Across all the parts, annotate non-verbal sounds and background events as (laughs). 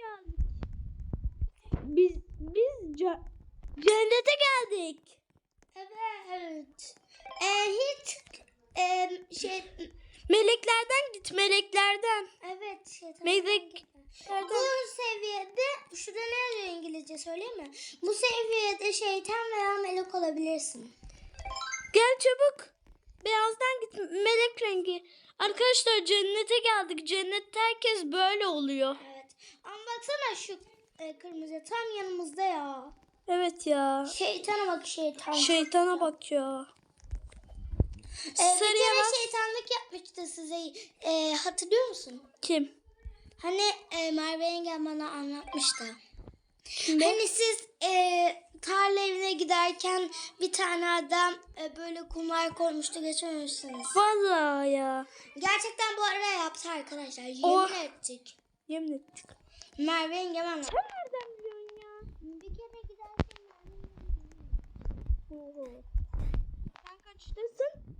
geldik. Biz biz ce- cennete geldik. Evet. Ee, hiç e, şey Meleklerden git meleklerden. evet şeytan. Melek Bu seviyede şurada ne İngilizce söyleyeyim mi? Bu seviyede şeytan veya melek olabilirsin. Gel çabuk. Beyazdan git melek rengi. Arkadaşlar cennete geldik. Cennette herkes böyle oluyor. Evet. Ama baksana şu e, kırmızı tam yanımızda ya. Evet ya. Şeytana bak şeytan. Şeytana bak ya. Ee, bir Sarıya kere bas. şeytanlık yapmıştı size. Ee, hatırlıyor musun? Kim? Hani e, Merve yengem bana anlatmıştı. Kim? Hani siz e, tarla evine giderken bir tane adam e, böyle kumlar koymuştu geçememişsiniz. Vallahi ya. Gerçekten bu arada yaptı arkadaşlar. Yemin Oh. ettik. Yemin ettik. Merve yengem. Sen nereden biliyorsun ya? Bir kere giderken Oho. Sen kaçtasın?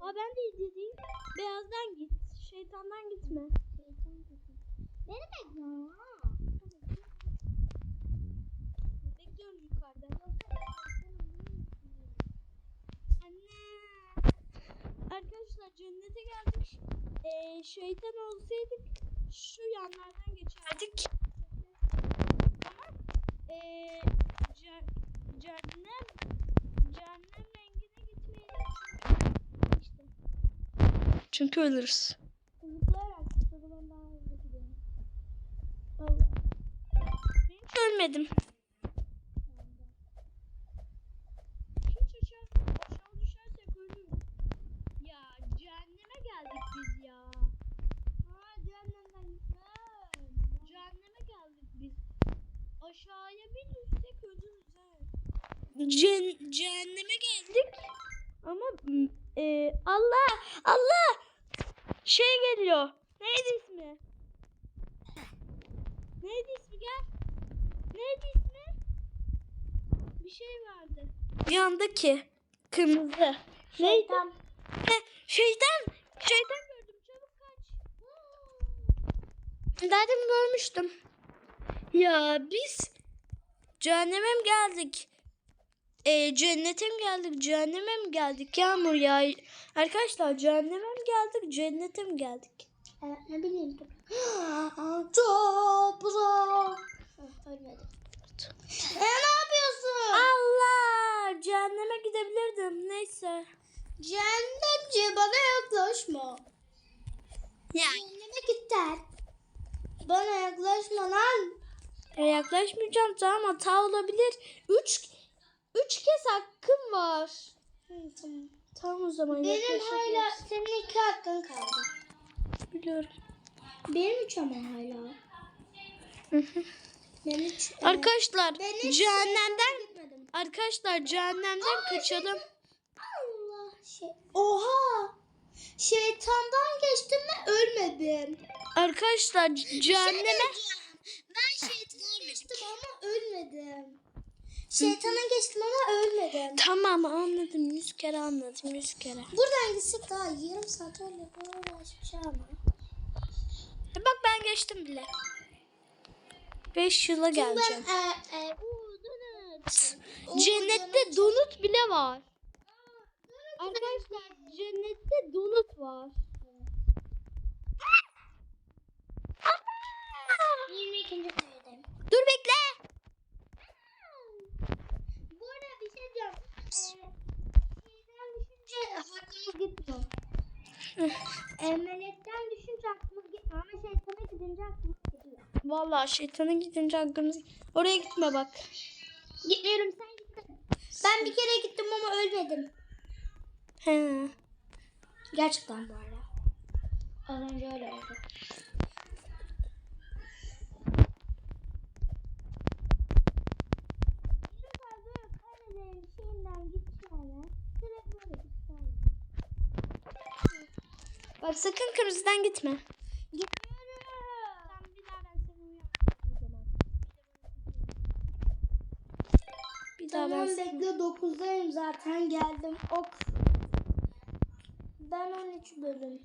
Aa ben de izledim. Beyazdan git. Şeytandan gitme. Beni bekliyorum. Bekliyorum yukarıda. Anne. Arkadaşlar cennete geldik. Ee, şeytan olsaydık şu yanlardan geçerdik. Ama ee, cehennem rengine gitmeyelim. İşte. Çünkü ölürüz. Zıplayarak zıpladan daha hızlı gidiyorum. Allah. Ben hiç ölmedim. Hiç aşağı, aşağı düşersek ölürüz. Ya cehenneme geldik biz ya. Ha cehennemden gitmem. Cehenneme geldik biz. Aşağıya bir düşsek ölürüz ha. Ce cehenneme geldik. Ama e, Allah Allah şey geliyor. Neydi ismi? Neydi ismi gel. Neydi ismi? Bir şey vardı. Yandaki kırmızı. Neydi? Şeytan. Heh, şeytan. Şeytan gördüm. Çabuk kaç. Zaten görmüştüm. Ya biz cehenneme mi geldik? E, cennete mi geldik? Cehenneme mi geldik? Yağmur ya. Arkadaşlar cehenneme mi geldik? Cennete mi geldik? Evet ne bileyim. Zor. Ölmedim. E ne yapıyorsun? Allah! Cehenneme gidebilirdim. Neyse. Cehennemci bana yaklaşma. Ya. Cehenneme git der. Bana yaklaşma lan. E, yaklaşmayacağım tamam hata olabilir. Üç, üç kez hakkım var. Hı, tamam. Tamam o zaman Benim hala senin iki hakkın kaldı. Biliyorum. Benim üç ama hala. Ben üç. Arkadaşlar ben hiç cehennemden arkadaşlar cehennemden kaçalım. Allah şey. Oha. Şeytandan geçtim ve ölmedim. Arkadaşlar c- cehenneme Ben ölmedim. Şeytana geçtim ama ölmedim. Tamam anladım. Yüz kere anladım. Yüz kere. Buradan gitsek daha yarım saat öyle uğraşmış ama. E, bak ben geçtim bile. Beş yıla geleceğim. Ben e, e, Cennette donut bile var. Arkadaşlar cennette donut var. 22. seviyedeyim. Dur bekle. Bu arada bir şey Ee, şeyden düşünce hakkımız gitmiyor. e, melekten düşünce hakkımız gitmiyor ama şeytana gidince hakkımız gidiyor. Vallahi şeytana gidince aklımız... Oraya gitme bak. Gitmiyorum sen gittin. Ben bir kere gittim ama ölmedim. He. Gerçekten bu arada. Az önce öyle oldu. Bak sakın kırmızıdan gitme. Gitmiyorum. Sen bir daha ben seni uyarım. Bir daha Tamam ben bekle 9'dayım zaten geldim. Ok. Ben 13 bölüm.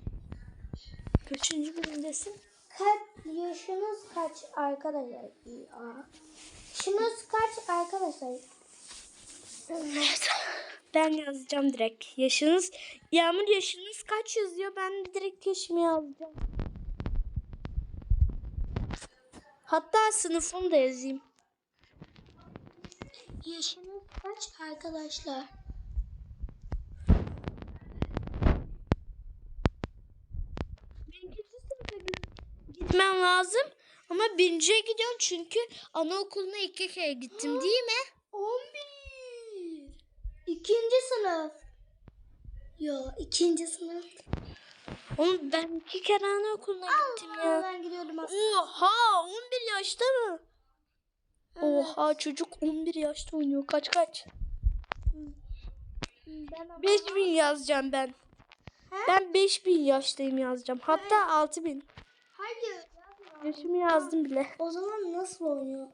Kaçıncı bölümdesin? kaç yaşınız kaç arkadaşlar? Ya. Yaşınız kaç arkadaşlar? Ben yazacağım direkt. Yaşınız Yağmur yaşınız kaç yazıyor? Ben direkt yaşımı yazacağım. Hatta sınıfımı da yazayım. Yaşınız kaç arkadaşlar? Gitmem lazım. Ama birinciye gidiyorum çünkü anaokuluna iki kere gittim değil mi? 11. İkinci sınıf. Yo ikinci sınıf. Oğlum ben iki kere anaokuluna gittim Aa, ya. ben gidiyorum aslında. Oha 11 yaşta mı? Oha çocuk 11 yaşta oynuyor. Kaç kaç? Ben 5000 yazacağım ben. He? Ben 5000 yaştayım yazacağım. Hatta 6000. Hayır. Yaşımı yazdım bile. O zaman nasıl oynuyor?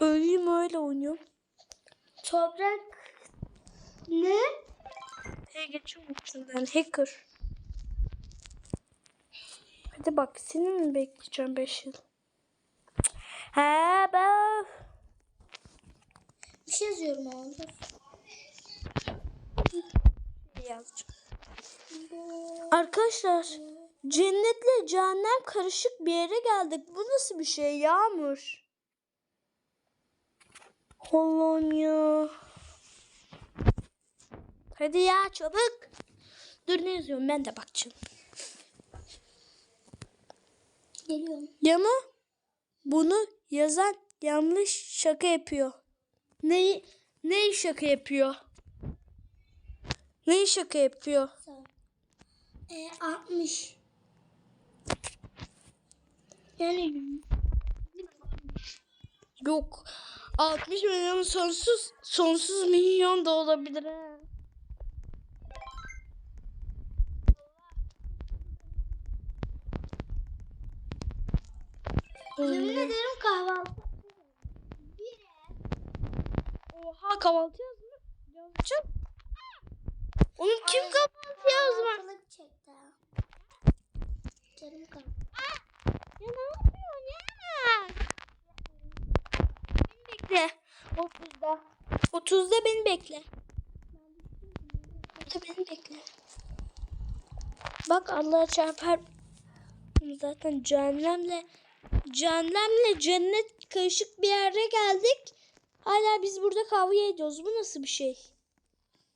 Öyleyim öyle oynuyorum. Toprak ne? Hey geçiyorum şundan. Hacker. Hadi bak seni mi bekleyeceğim 5 yıl? He ben. Bir şey yazıyorum abi. yazacağım. Arkadaşlar cennetle cehennem karışık bir yere geldik. Bu nasıl bir şey Yağmur? Allah'ım ya. Hadi ya çabuk. Dur ne yazıyorum ben de bakacağım. Geliyorum. Yama bunu yazan yanlış şaka yapıyor. Neyi neyi şaka yapıyor? Neyi şaka yapıyor? E, 60. Yani Yok. 60 milyon sonsuz sonsuz milyon da olabilir ha. yemin ederim kahvaltı. Oha kahvaltı yazma. Yazacağım. Oğlum kim kahvaltı ha. Canım kahvaltı. Ya ne yapıyorsun ya? Bekle. 30'da. 30'da beni bekle. 30'da beni bekle. Bak Allah'a çarpar. Zaten cehennemle cehennemle cennet karışık bir yere geldik. Hala biz burada kavga ediyoruz. Bu nasıl bir şey?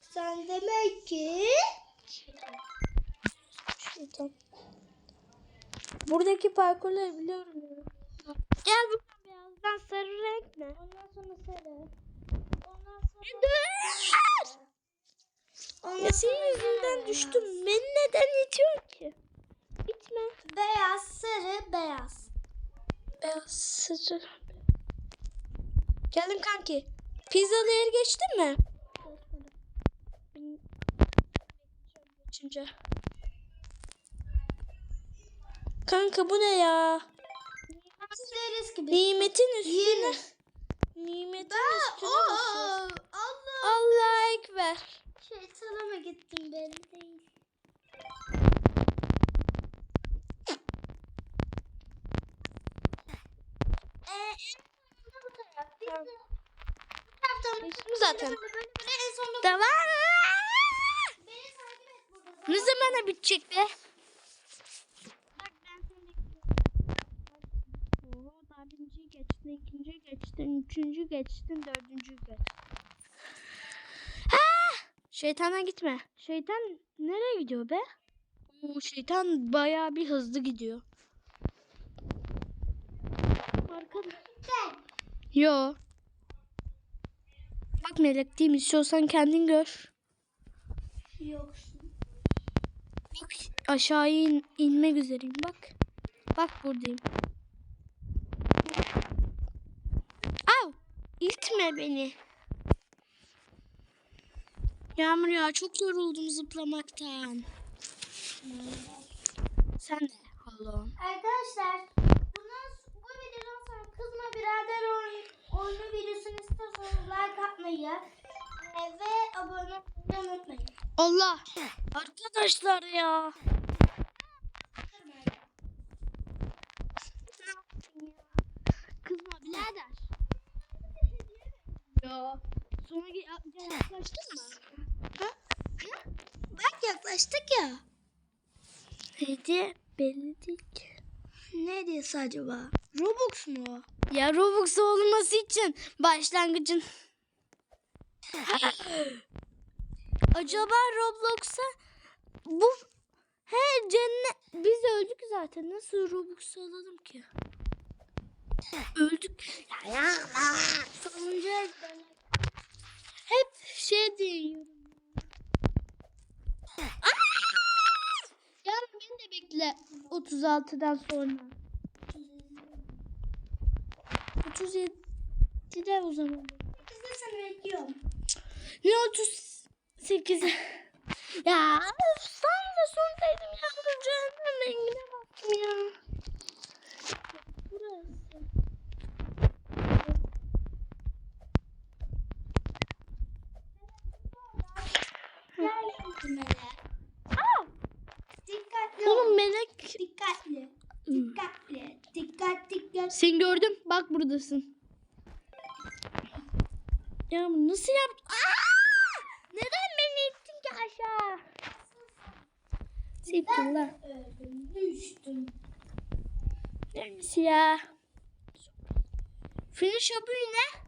Sen demek ki Şeytan. Buradaki parkurları biliyorum. Gel bu beyazdan sarı renk ne? ondan sonra sarı. Ondan sonra Dur! ondan Ya senin yüzünden düştüm. Beni neden itiyorsun ki? Gitme. Beyaz, sarı, beyaz. Beyaz sarı. Geldim kanki. Pizzalı yer geçtin mi? Geçince. Kanka bu ne ya? Deriz gibi. Nimetin üstüne. Yeni. Nimetin Aa, üstüne basıyorsun. Allah. Allah ekber. Şeytana mı gittim belli değil. Ee, zaten. sonunda Tamam. Ne zamana bitecek be? Bak ben seni Oo, daha birinciyi geçtin, ikinciyi geçtin, üçüncü geçtin, dördüncü geçtin. Ah! Şeytana gitme. Şeytan nereye gidiyor be? Oo, şeytan bayağı bir hızlı gidiyor. Arkada. Yo. Bak melek değil mi? İstiyorsan kendin gör. Yoksun. Aşağıya in, inmek üzereyim bak. Bak buradayım. İtme beni. Yağmur ya çok yoruldum zıplamaktan. Sen de halon. Arkadaşlar bundan, bu videodan sonra kızma birader oyunu videosunu istiyorsanız like atmayı e, ve abone olmayı unutmayın. Allah arkadaşlar ya. Kızma birader. Ya. Sonra yaklaştın mı? Ha? Bak yaklaştık ya. Hediye belli değil ki. Ne hediyesi acaba? Robux mu? Ya Robux olması için başlangıcın. (laughs) Acaba Roblox'a bu he cennet biz öldük zaten nasıl Robux alalım ki? Öldük. Sonuncu elden. Hep şey diyorum. Yarın beni de bekle 36'dan sonra. 37'de o zaman. Biz de seni bekliyorum. Ne 38? (laughs) Ya sen de sondaydım ya. Cehennem rengine baktım ya. Burası. Gel şimdi Aa! Dikkatli Oğlum ol. melek. Dikkatli. Dikkatli. Dikkat dikkat. Seni gördüm. Bak buradasın. Ya nasıl yaptın? Neden beni ittin ki aşağı? Siktir Öldüm. Düştüm. Neymiş ya? Finish abu ne?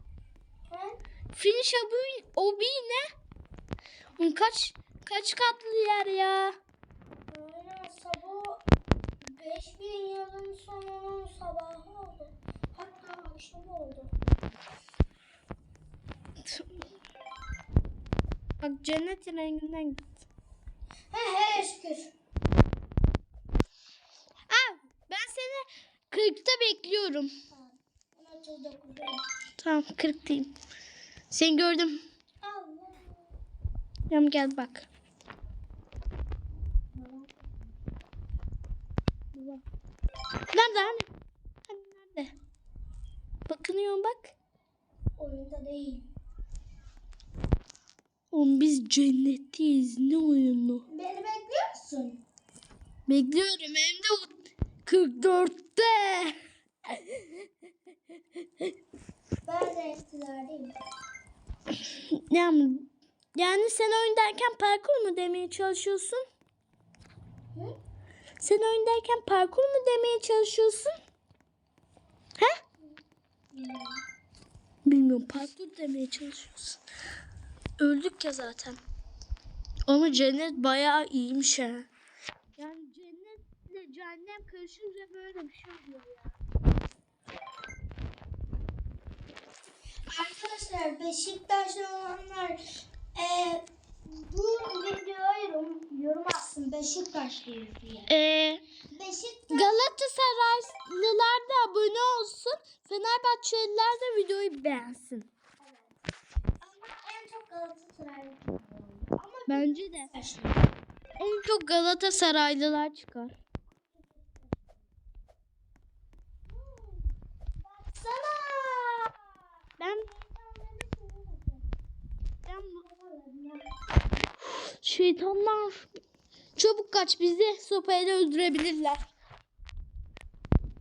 Ha? Finish abu obi ne? Oğlum kaç kaç katlı yer ya? Aynen sabah 5000 yılın sonunun sabahı oldu. Hatta akşam oldu. Bak cennet renginden git. He he şükür. Aa, ben seni 40'ta bekliyorum. Ben 39'dayım. Tamam 40'tayım. Seni gördüm. Allah. Yam gel bak. Nerede hani? Hani nerede? Bakınıyorum bak. Oyunda değil. Oğlum biz cennetteyiz. Ne oyunu? Beni bekliyor musun? Bekliyorum hem de o 44'te. Ben de eskilerdeyim. Yani, yani sen oyundayken parkur mu demeye çalışıyorsun? Hı? Sen oyundayken parkur mu demeye çalışıyorsun? He? Bilmiyorum parkur demeye çalışıyorsun. Öldük ya zaten. Ama cennet bayağı iyiymiş ha. Yani cennetle cehennem karışınca böyle bir şey oluyor ya. Arkadaşlar Beşiktaşlı olanlar e, bu videoya yorum, atsın Beşiktaşlıyız diye. Ee, Beşiktaş Galatasaraylılar da abone olsun. Fenerbahçeliler de videoyu beğensin. ama en çok Galatasaray. Ama Bence de. En çok Galatasaraylılar çıkar. Baksana. Ben ben şeytanlar çabuk kaç bizi sopayla öldürebilirler.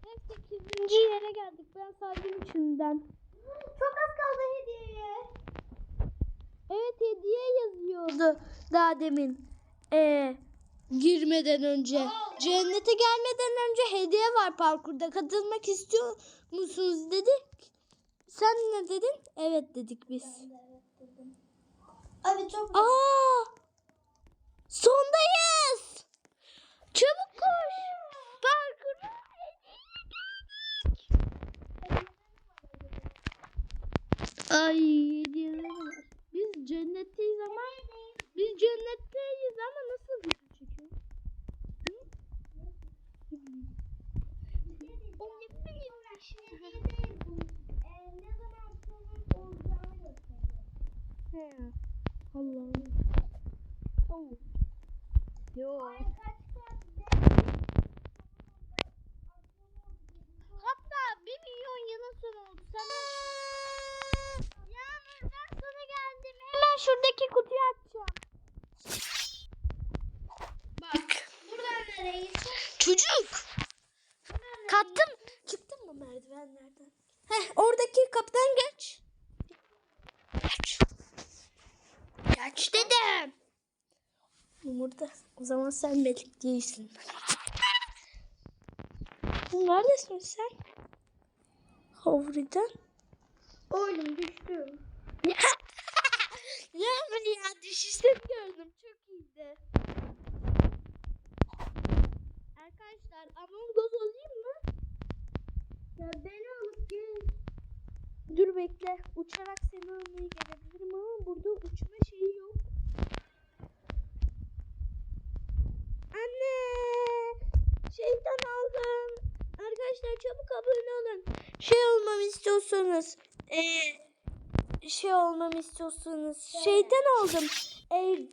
Hep 8. yere geldik. Ben saydım içinden. Çok az kaldı hediyeye. Evet hediye yazıyordu daha demin. Ee, girmeden önce. Cennete gelmeden önce hediye var parkurda. Katılmak istiyor musunuz dedik. Sen ne dedin? Evet dedik biz. Abi çok Aa! Sondayız. Çabuk koş. Parkura Ay hediyeler var. Biz cennetteyiz ama biz cennetteyiz ama nasıl video çekiyor? Hı? O ne bileyim ben şimdi. ne zaman sorun olacağını gösteriyor. He. Allah'ım. Oh. Yo. Ay kaç kaç Hatta bir milyon yılın sonu oldu. Sana Yağmur ben sana geldim. Hemen şuradaki kutuyu açacağım. Bak. Buradan nereye? Çocuk. Kattım. Çıktın mı merdivenlerden? Heh, oradaki kapıdan geç. Geç. Geç dedim. Burada. O zaman sen Melik değilsin. Neredesin sen? Havri'den. Oğlum düştüm. Ya, ya ya düşüşleri gördüm. Çok iyiydi. Arkadaşlar Among Us olayım mı? Ya beni alıp gel. Dur bekle. Uçarak seni almaya gelebilirim ama burada uçma şeyi yok. Anne! Şeytan aldım. Arkadaşlar çabuk abone olun. Şey olmamı istiyorsanız. Eee şey olmamı istiyorsanız. Şeytan oldum. Eee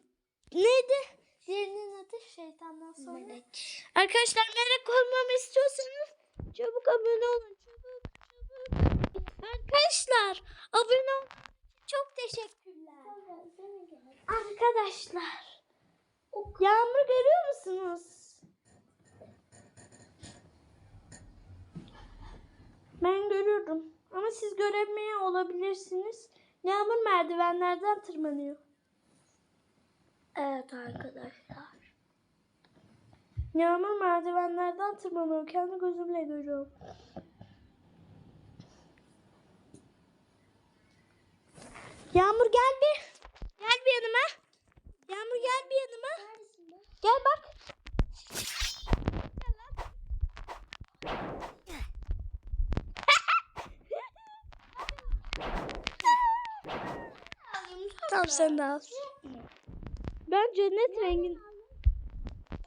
neydi? Yerinin adı şeytandan sonra. Melek. Arkadaşlar melek olmamı istiyorsanız çabuk abone olun. Çabuk çabuk. Arkadaşlar abone olun. Çok teşekkürler. Arkadaşlar. Yağmur görüyor musunuz? Ben görüyorum. Ama siz göremiyor olabilirsiniz. Yağmur merdivenlerden tırmanıyor. Evet arkadaşlar. Yağmur merdivenlerden tırmanıyor. Kendi gözümle görüyorum. Yağmur gel bir. Gel bir yanıma. Yağmur gel bir yanıma. Neredesin be? Gel bak. Tamam sen de al. Ben cennet rengin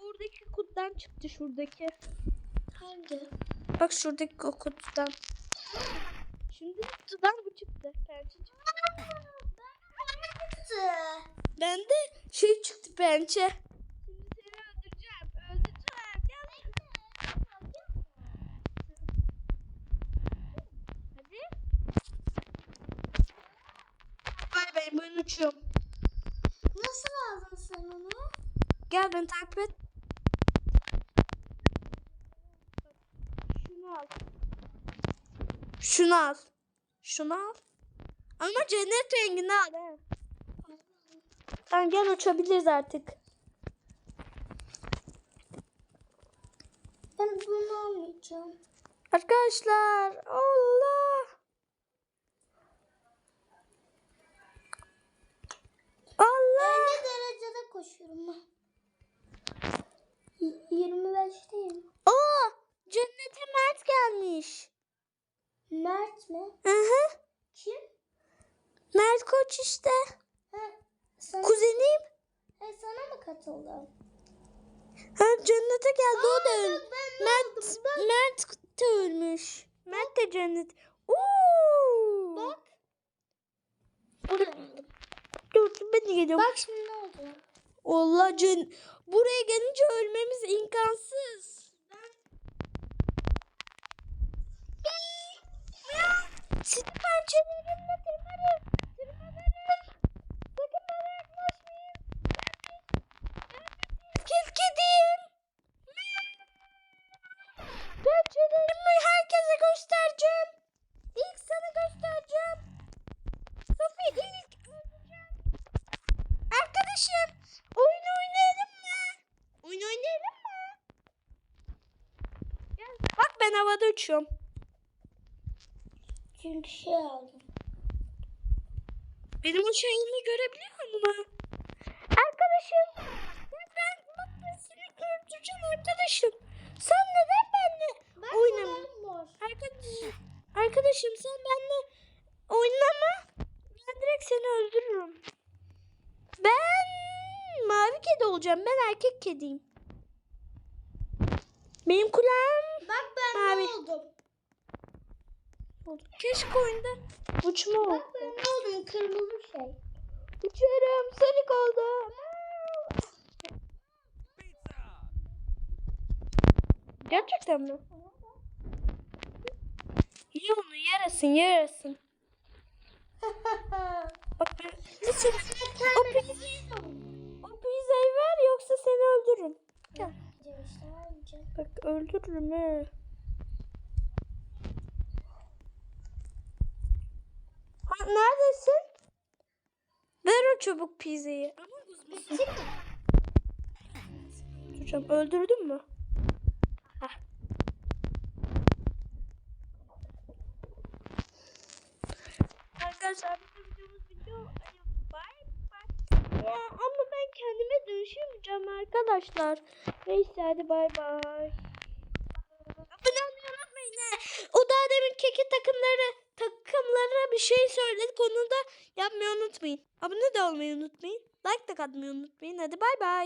oradaki kutudan çıktı şuradaki. Hangi? Bak şuradaki o kutudan. Şimdi kutudan bu çıktı. Pençe çıktı. Ben de şey çıktı pençe. Şimdi seni öldüreceğim. Öldüreceğim. Gel. Hadi. Bay bay ben uçuyorum. Nasıl aldın sen onu? Gel beni takip et. Şunu al. Şunu al. Şunu al. Ama cennet rengini al. He. Tamam gel uçabiliriz artık. Ben bunu almayacağım. Arkadaşlar Allah. Allah. Ne derecede koşuyorum ben? Y- 25'teyim. Aa, cennete Mert gelmiş. Mert mi? Hı hı. Kim? Mert Koç işte. Ha, sana, Kuzenim. ha, sana mı katıldı? Ha, cennete geldi o da Aa, öl- ben ne Mert, oldum? Mert de ölmüş. Mert de cennet. Oo. Bak. Dur, dur ben de geliyorum. Bak şimdi ne oldu? Allah buraya gelince ölmemiz imkansız. Sizi pençelerimle tırmanırım. Tırmanırım. Sakın bana yaklaşmayın. Kez kediyim. Pençelerimi herkese göstereceğim. İlk sana göstereceğim. Sofi ilk. Arkadaşım oyun oynayalım mı? Oyun oynayalım mı? Gel. Bak ben havada uçuyorum. Çünkü şey aldım. Benim o şeyimi görebiliyor musun? Arkadaşım. Ben bak ben seni öldüreceğim arkadaşım. Sen neden benimle Bak oynamıyorsun? Arkadaşım, arkadaşım sen benimle oynama. Ben direkt seni öldürürüm. Ben mavi kedi olacağım. Ben erkek kediyim. Benim kulağım ben Mavi. oldum? oldu. Keşke oyunda uçma oldu. Bak ben ne oldum? Kırmızı şey. Uçuyorum. Sonic oldum. Gerçekten mi? Ye onu yarasın yarasın. (laughs) Bak ben lütfen o, pizzayı, o pizzayı ver yoksa seni öldürürüm. Gel. vermeyeceğim. Bak öldürürüm he. Neredesin? Ver o çubuk pizzayı. Hocam öldürdün mü? Hah. Arkadaşlar bizim. Hadi bay bay. Ya ama ben kendime dönüşemeyeceğim arkadaşlar. Neyse hadi bay bay. Abone olmayı unutmayın. O daha demin keki takımları takımlara bir şey söyledik onu da yapmayı unutmayın. Abone de olmayı unutmayın. Like da atmayı unutmayın. Hadi bay bay.